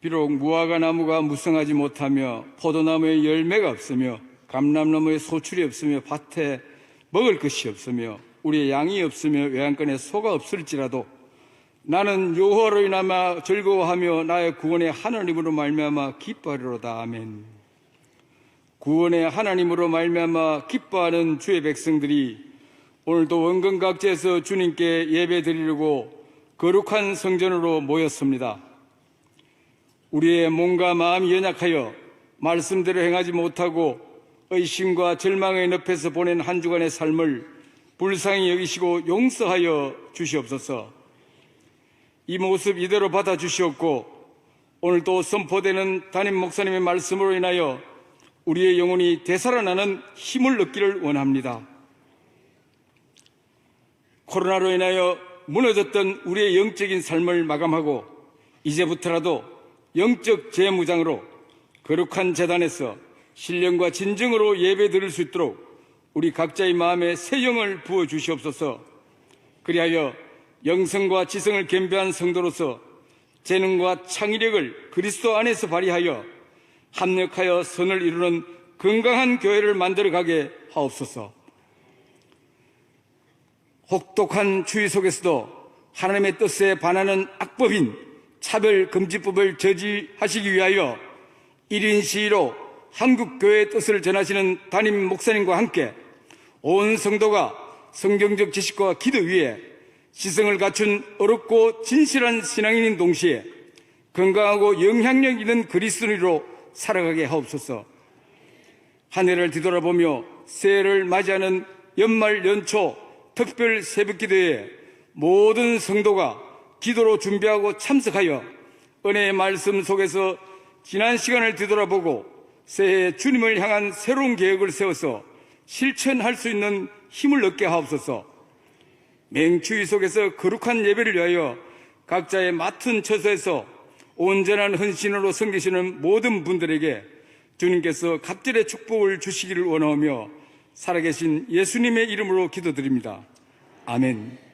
비록 무화과 나무가 무성하지 못하며 포도나무에 열매가 없으며 감람나무에 소출이 없으며 밭에 먹을 것이 없으며 우리의 양이 없으며 외양간에 소가 없을지라도 나는 여호와로 인하여 즐거워하며 나의 구원의 하나님으로 말미암아 기뻐하리로다 아멘. 구원의 하나님으로 말미암아 기뻐하는 주의 백성들이 오늘도 원근 각지에서 주님께 예배 드리려고 거룩한 성전으로 모였습니다. 우리의 몸과 마음이 연약하여 말씀대로 행하지 못하고 의심과 절망의 늪에서 보낸 한 주간의 삶을 불쌍히 여기시고 용서하여 주시옵소서. 이 모습 이대로 받아 주시옵고 오늘 또 선포되는 담임 목사님의 말씀으로 인하여 우리의 영혼이 되살아나는 힘을 얻기를 원합니다. 코로나로 인하여 무너졌던 우리의 영적인 삶을 마감하고 이제부터라도 영적 재무장으로 거룩한 재단에서 신령과 진정으로 예배 드릴 수 있도록 우리 각자의 마음에 새 영을 부어 주시옵소서. 그리하여 영성과 지성을 겸비한 성도로서 재능과 창의력을 그리스도 안에서 발휘하여 합력하여 선을 이루는 건강한 교회를 만들어 가게 하옵소서. 혹독한 추위 속에서도 하나님의 뜻에 반하는 악법인 차별금지법을 저지하시기 위하여 1인 시위로 한국교회의 뜻을 전하시는 담임 목사님과 함께 온 성도가 성경적 지식과 기도 위에 지성을 갖춘 어렵고 진실한 신앙인인 동시에 건강하고 영향력 있는 그리스도인으로 살아가게 하옵소서. 한 해를 뒤돌아보며 새해를 맞이하는 연말 연초 특별 새벽 기도에 모든 성도가 기도로 준비하고 참석하여 은혜의 말씀 속에서 지난 시간을 뒤돌아보고 새해 주님을 향한 새로운 계획을 세워서 실천할 수 있는 힘을 얻게 하옵소서. 맹추위 속에서 거룩한 예배를 위하여 각자의 맡은 처소에서 온전한 헌신으로 섬기시는 모든 분들에게 주님께서 갑절의 축복을 주시기를 원하며 살아계신 예수님의 이름으로 기도드립니다. 아멘.